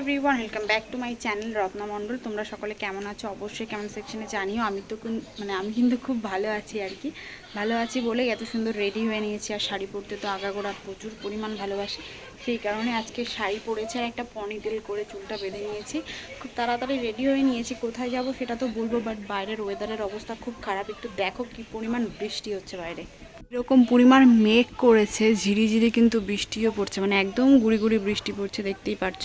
Everyone welcome back to my channel Ratna Mondal তোমরা সকলে কেমন আছো? অবশ্যই কেমন সেকশনে জানিও। আমি তো মানে আমি কিন্তু খুব ভালো আছি আর কি। ভালো আছি বলেই এত সুন্দর রেডি হয়ে নিয়েছি। আর শাড়ি পরতে তো আগাগোড়া প্রচুর পরিমাণ ভালোবাসি। সেই কারণে আজকে শাড়ি পরেছে আর একটা পনি তেল করে চুলটা বেঁধে নিয়েছি। খুব তাড়াতাড়ি রেডি হয়ে নিয়েছি। কোথায় যাব সেটা তো বলব বাট বাইরের ওয়েদারের অবস্থা খুব খারাপ। একটু দেখো কি পরিমাণ বৃষ্টি হচ্ছে বাইরে। এরকম পরিমাণ মেঘ করেছে, ঝিরিঝিরি কিন্তু বৃষ্টিও পড়ছে মানে একদম গুড়ি গুড়ি বৃষ্টি পড়ছে দেখতেই পারছ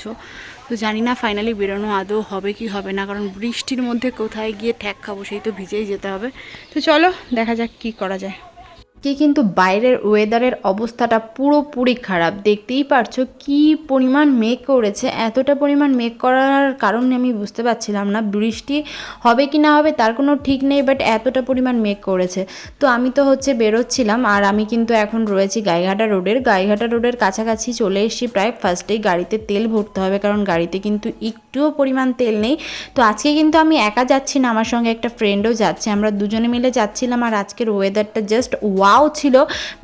তো জানি না ফাইনালি বেরোনো আদৌ হবে কি হবে না, কারণ বৃষ্টির মধ্যে কোথায় গিয়ে ঠ্যাক খাব সেই তো ভিজেই যেতে হবে। তো চলো দেখা যাক কি করা যায়। কি কিন্তু বাইরের ওয়েদারের অবস্থাটা পুরোপুরি খারাপ। দেখতেই পারছ কি পরিমাণ মেঘ করেছে। এতটা পরিমাণ মেঘ করার কারণে আমি বুঝতে পারছিলাম না বৃষ্টি হবে কি না হবে, তার কোনো ঠিক নেই বাট এতটা পরিমাণ মেঘ করেছে। তো আমি তো হচ্ছে বেরোচ্ছিলাম, আর আমি কিন্তু এখন রয়েছি গাইঘাটা রোডের। গাইঘাটা রোডের কাছাকাছি চলে এসেছি প্রায় ফার্স্টেই গাড়িতে তেল ভরতে হবে, কারণ গাড়িতে কিন্তু একটুও পরিমাণ তেল নেই। তো আজকে কিন্তু আমি একা যাচ্ছি না, আমার সঙ্গে একটা ফ্রেন্ডও যাচ্ছে। আমরা দুজনে মিলে যাচ্ছিলাম, আর আজকের ওয়েদারটা জাস্ট ওয়াও ছিল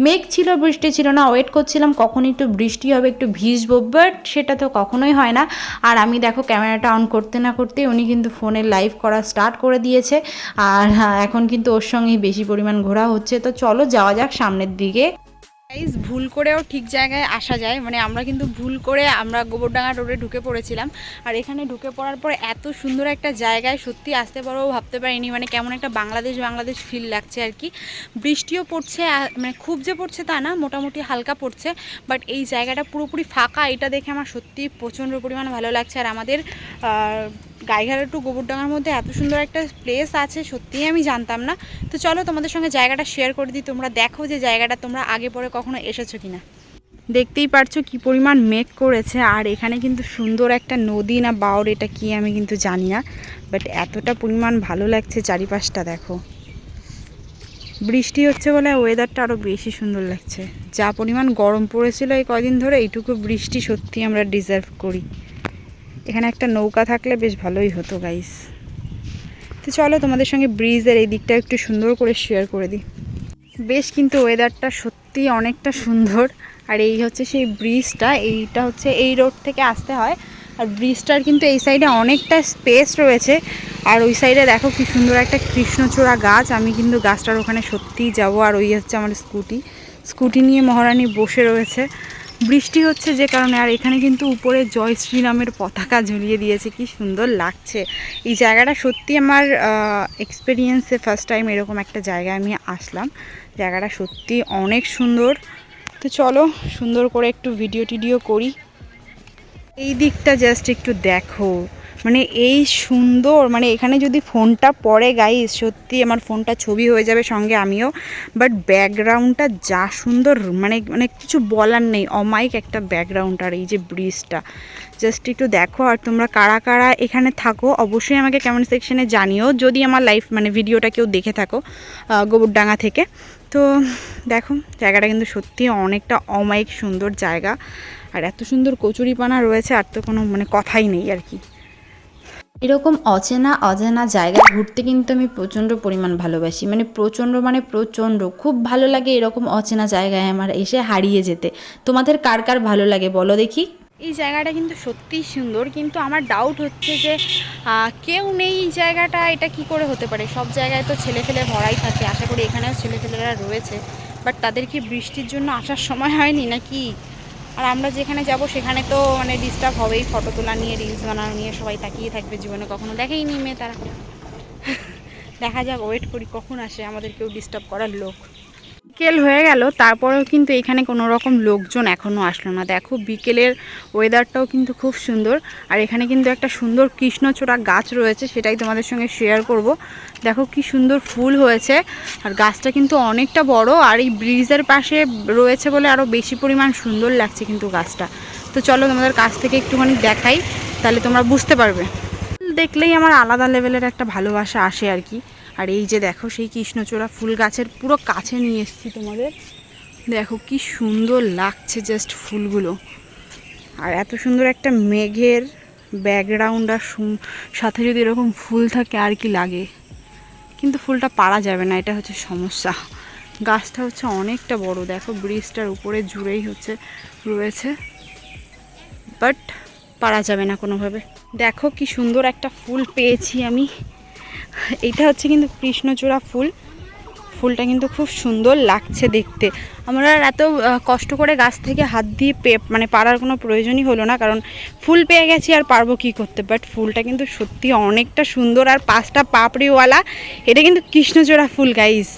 মেঘ ছিল বৃষ্টি ছিল না। ওয়েট করছিলাম কখন একটু বৃষ্টি হবে একটু ভিজবো বাট সেটা তো কখনোই হয় না। আর আমি দেখো ক্যামেরাটা অন করতে না করতে উনি কিন্তু ফোনে লাইভ করা স্টার্ট করে দিয়েছে। আর হ্যাঁ, এখন কিন্তু ওর সঙ্গেই বেশি পরিমাণ ঘোরা হচ্ছে। তো চলো যাওয়া যাক সামনের দিকে। গাইজ ভুল করেও ঠিক জায়গায় আসা যায়। মানে আমরা কিন্তু ভুল করে আমরা গোবরডাঙ্গা রোডে ঢুকে পড়েছিলাম। আর এখানে ঢুকে পড়ার পর এত সুন্দর একটা জায়গায় সত্যি আসতে পারো ভাবতে পারিনি। মানে কেমন একটা বাংলাদেশ বাংলাদেশ ফিল লাগছে আর কি। বৃষ্টিও পড়ছে মানে খুব যে পড়ছে তা না, মোটামুটি হালকা পড়ছে। বাট এই জায়গাটা পুরোপুরি ফাঁকা, এটা দেখে আমার সত্যি প্রচণ্ড পরিমাণ ভালো লাগছে। আর আমাদের গাইঘাটা টু গোবরডাঙ্গার মধ্যে এত সুন্দর একটা প্লেস আছে, সত্যিই আমি জানতাম না। তো চলো তোমাদের সঙ্গে জায়গাটা শেয়ার করে দিই, তোমরা দেখো যে জায়গাটা তোমরা আগে পরে কখনো এসেছ কিনা। দেখতেই পারছ কি পরিমাণ মেঘ করেছে, আর এখানে কিন্তু সুন্দর একটা নদী না বাওর এটা কি আমি কিন্তু জানি না। বাট এতটা পরিমাণ ভালো লাগছে চারিপাশটা, দেখো। বৃষ্টি হচ্ছে বলে ওয়েদারটা আরও বেশি সুন্দর লাগছে। যা পরিমাণ গরম পড়েছিল এই কদিন ধরে, এইটুকু বৃষ্টি সত্যি আমরা ডিজার্ভ করি। এখানে একটা নৌকা থাকলে বেশ ভালোই হতো গাইস তো চলো তোমাদের সঙ্গে ব্রিজের এই দিকটা একটু সুন্দর করে শেয়ার করে দিই। বেশ কিন্তু ওয়েদারটা সত্যি অনেকটা সুন্দর। আর এই হচ্ছে সেই ব্রিজটা, এইটা হচ্ছে এই রোড থেকে আসতে হয়। আর ব্রিজটার কিন্তু এই সাইডে অনেকটা স্পেস রয়েছে। আর ওই সাইডে দেখো কি সুন্দর একটা কৃষ্ণচূড়া গাছ। আমি কিন্তু গাছটার ওখানে সত্যিই যাব। আর ওই হচ্ছে আমার স্কুটি স্কুটি নিয়ে মহারানী বসে রয়েছে। বৃষ্টি হচ্ছে যে কারণে, আর এখানে কিন্তু উপরে জয় শ্রীরামের পতাকা ঝুলিয়ে দিয়েছে, কি সুন্দর লাগছে। এই জায়গাটা সত্যি আমার এক্সপিরিয়েন্সে ফার্স্ট টাইম এরকম একটা জায়গায় আমি আসলাম। জায়গাটা সত্যি অনেক সুন্দর। তো চলো, সুন্দর করে একটু ভিডিও টিডিও করি। এই দিকটা জাস্ট একটু দেখো। মানে এই সুন্দর মানে এখানে যদি ফোনটা পড়ে গাইস সত্যি আমার ফোনটা ছবি হয়ে যাবে সঙ্গে আমিও। বাট ব্যাকগ্রাউন্ডটা যা সুন্দর মানে মানে কিছু বলার নেই। অমাইক একটা ব্যাকগ্রাউন্ড আর এই যে ব্রিজটা জাস্ট একটু দেখো, আর তোমরা কারা কারা এখানে থাকো, অবশ্যই আমাকে কমেন্ট সেকশনে জানিও। যদি আমার লাইফ মানে ভিডিওটা কেউ দেখে থাকো গোবরডাঙ্গা থেকে। তো দেখো, জায়গাটা কিন্তু সত্যি অনেকটা অমায়িক সুন্দর জায়গা। আর এত সুন্দর কচুরিপানা রয়েছে, আর তো কোনো মানে কথাই নেই আর কি। এরকম অচেনা, অজানা জায়গা ঘুরতে কিন্তু আমি প্রচণ্ড পরিমাণ ভালোবাসি। মানে প্রচণ্ড মানে প্রচণ্ড। খুব ভালো লাগে এরকম অচেনা জায়গায় আমার এসে হারিয়ে যেতে। তোমাদের কার কার ভালো লাগে বলো দেখি? এই জায়গাটা কিন্তু সত্যিই সুন্দর। কিন্তু আমার ডাউট হচ্ছে যে কেউ নেই এই জায়গাটা, এটা কি করে হতে পারে? সব জায়গায় তো ছেলে ফেলে ভরাই থাকে। আশা করি এখানেও ছেলে ফেলেরা রয়েছে। বাট তাদের কি বৃষ্টির জন্য আসার সময় হয়নি নাকি? আর আমরা যেখানে যাব সেখানে তো মানে ডিস্টার্ব হবেই ফটো তোলা নিয়ে রিলস বানানো নিয়ে, সবাই তাকিয়ে থাকবে জীবনে, কখনো দেখেইনি মেয়ে তারা। দেখা যাক ওয়েট করি, কখন আসে, আমাদের কেউ ডিস্টার্ব করার লোক। বিকেল হয়ে গেল, তারপরেও কিন্তু এখানে কোনো রকম লোকজন এখনও আসলো না। দেখো বিকেলের ওয়েদারটাও কিন্তু খুব সুন্দর, আর এখানে কিন্তু একটা সুন্দর কৃষ্ণচূড়া গাছ রয়েছে, সেটাই তোমাদের সঙ্গে শেয়ার করব। দেখো কি সুন্দর ফুল হয়েছে, আর গাছটা কিন্তু অনেকটা বড়, আর এই ব্রিজের পাশে রয়েছে বলে আরও বেশি পরিমাণ সুন্দর লাগছে কিন্তু গাছটা। তো চলো তোমাদের কাছ থেকে একটুখানি দেখাই, তাহলে তোমরা বুঝতে পারবে। দেখলেই আমার আলাদা লেভেলের একটা ভালোবাসা আসে আর কি। আর এই যে দেখো সেই কৃষ্ণচূড়া ফুল গাছের পুরো কাছে নিয়ে এসেছি তোমাদের। দেখো কি সুন্দর লাগছে জাস্ট ফুলগুলো। আর এত সুন্দর একটা মেঘের ব্যাকগ্রাউন্ড আর সাথে যদি এরকম ফুল থাকে আর কি লাগে। কিন্তু ফুলটা পারা যাবে না, এটা হচ্ছে সমস্যা। গাছটা হচ্ছে অনেকটা বড়, দেখো ব্রিজটার উপরে জুড়েই হচ্ছে, রয়েছে। বাট পারা যাবে না কোনোভাবে। দেখো কি সুন্দর একটা ফুল পেয়েছি আমি। এইটা হচ্ছে কিন্তু কৃষ্ণচূড়া ফুল। ফুলটা কিন্তু খুব সুন্দর লাগছে দেখতে। আমরা এত কষ্ট করে গাছ থেকে হাত দিয়ে পে মানে পাড়ার কোনো প্রয়োজনই হলো না, কারণ ফুল পেয়ে গেছি আর পারব কি করতে। বাট ফুলটা কিন্তু সত্যি অনেকটা সুন্দর আর পাঁচটা পাপড়িওয়ালা। এটা কিন্তু কৃষ্ণচূড়া ফুল গাইস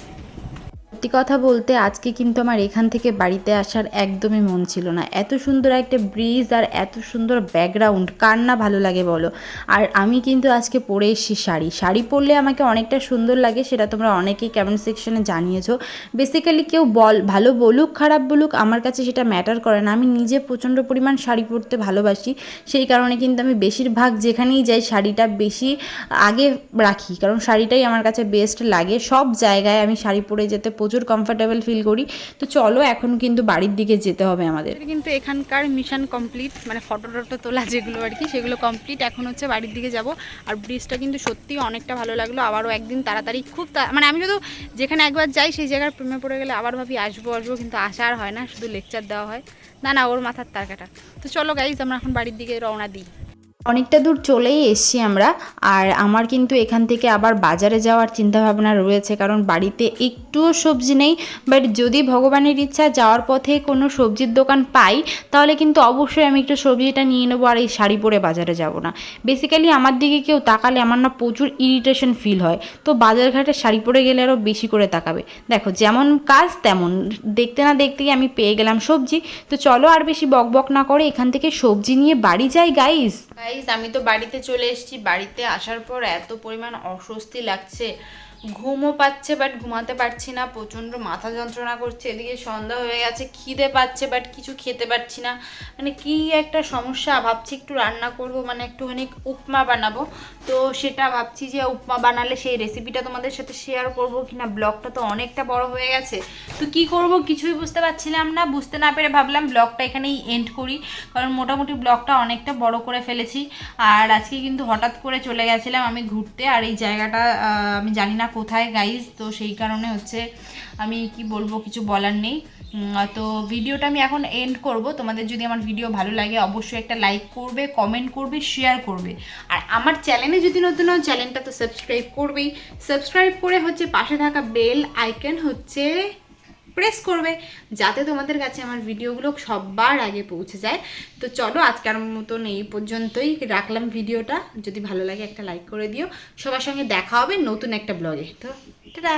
সত্যি কথা বলতে আজকে কিন্তু আমার এখান থেকে বাড়িতে আসার একদমই মন ছিল না। এত সুন্দর একটা ব্রিজ আর এত সুন্দর ব্যাকগ্রাউন্ড কার না ভালো লাগে বলো? আর আমি কিন্তু আজকে পরে এসেছি শাড়ি। শাড়ি পরলে আমাকে অনেকটা সুন্দর লাগে, সেটা তোমরা অনেকেই কমেন্ট সেকশনে জানিয়েছো। বেসিক্যালি কেউ বল, ভালো বলুক, খারাপ বলুক, আমার কাছে সেটা ম্যাটার করে না। আমি নিজে প্রচণ্ড পরিমাণ শাড়ি পরতে ভালোবাসি। সেই কারণে কিন্তু আমি বেশিরভাগ যেখানেই যাই শাড়িটা বেশি আগে রাখি। কারণ শাড়িটাই আমার কাছে বেস্ট লাগে। সব জায়গায় আমি শাড়ি পরে যেতে প্রচুর কমফর্টেবল ফিল করি। তো চলো, এখন কিন্তু বাড়ির দিকে যেতে হবে আমাদের। কিন্তু এখানকার মিশন কমপ্লিট মানে ফটো টটো তোলা যেগুলো আর কি, সেগুলো কমপ্লিট এখন হচ্ছে বাড়ির দিকে যাব, আর ব্রিজটা কিন্তু সত্যিই অনেকটা ভালো লাগল। আবারও একদিন তাড়াতাড়ি খুব মানে আমি শুধু যেখানে একবার যাই, সেই জায়গার প্রেমে পড়ে গেলে আবার ভাবি আসব আসব, কিন্তু আসা আর হয় না, শুধু লেকচার দেওয়া হয়। না না, ওর মাথার তার কাটা তো চলো গাইজ আমরা এখন বাড়ির দিকে রওনা দিই। অনেকটা দূর চলেই এসছি আমরা। আর আমার কিন্তু এখান থেকে আবার বাজারে যাওয়ার চিন্তাভাবনা রয়েছে, কারণ বাড়িতে একটুও সবজি নেই। বাট যদি ভগবানের ইচ্ছা যাওয়ার পথে কোনো সবজির দোকান পাই, তাহলে কিন্তু অবশ্যই আমি একটু সবজিটা নিয়ে নেব আর এই শাড়ি পরে বাজারে যাব না। বেসিক্যালি আমার দিকে কেউ তাকালে আমার না প্রচুর ইরিটেশন ফিল হয়। তো বাজার ঘাটে শাড়ি পরে গেলে আরও বেশি করে তাকাবে। দেখো, যেমন কাজ তেমন। দেখতে না দেখতেই আমি পেয়ে গেলাম সবজি। তো চলো আর বেশি বক বক না করে এখান থেকে সবজি নিয়ে বাড়ি যাই গাইস আমি তো বাড়িতে চলে এসেছি। বাড়িতে আসার পর এত পরিমাণ অস্বস্তি লাগছে। ঘুমও পাচ্ছে বাট ঘুমাতে পারছি না। প্রচণ্ড মাথা যন্ত্রণা করছে, এদিকে সন্ধ্যা হয়ে গেছে, খিদে পাচ্ছে বাট কিছু খেতে পারছি না। মানে কি একটা সমস্যা, ভাবছি একটু রান্না করব মানে একটুখানি উপমা বানাবো। তো সেটা ভাবছি যে উপমা বানালে সেই রেসিপিটা তোমাদের সাথে শেয়ার করব কিনা। ব্লগটা তো অনেকটা বড় হয়ে গেছে। তো কি করব কিছুই বুঝতে পারছিলাম না, বুঝতে না পেরে ভাবলাম ব্লগটা এখানেই এন্ড করি। কারণ মোটামুটি ব্লগটা অনেকটা বড় করে ফেলেছি। আর আজকে কিন্তু হঠাৎ করে চলে গেছিলাম আমি ঘুরতে। আর এই জায়গাটা আমি জানি না কোথায় গাইজ তো সেই কারণে হচ্ছে আমি কি বলব, কিছু বলার নেই। তো ভিডিওটা আমি এখন এন্ড করব। তোমাদের যদি আমার ভিডিও ভালো লাগে, অবশ্যই একটা লাইক করবে কমেন্ট করবে শেয়ার করবে। আর আমার চ্যানেলে যদি নতুন হও চ্যানেলটা তো সাবস্ক্রাইব করবেই। সাবস্ক্রাইব করে হচ্ছে পাশে থাকা বেল আইকন হচ্ছে প্রেস করবে, যাতে তোমাদের কাছে আমার ভিডিওগুলো সবার আগে পৌঁছে যায়। তো চলো, আজকের মতন এই পর্যন্তই রাখলাম ভিডিওটা। যদি ভালো লাগে একটা লাইক করে দিও। সবার সঙ্গে দেখা হবে নতুন একটা ব্লগে তো, টাটা!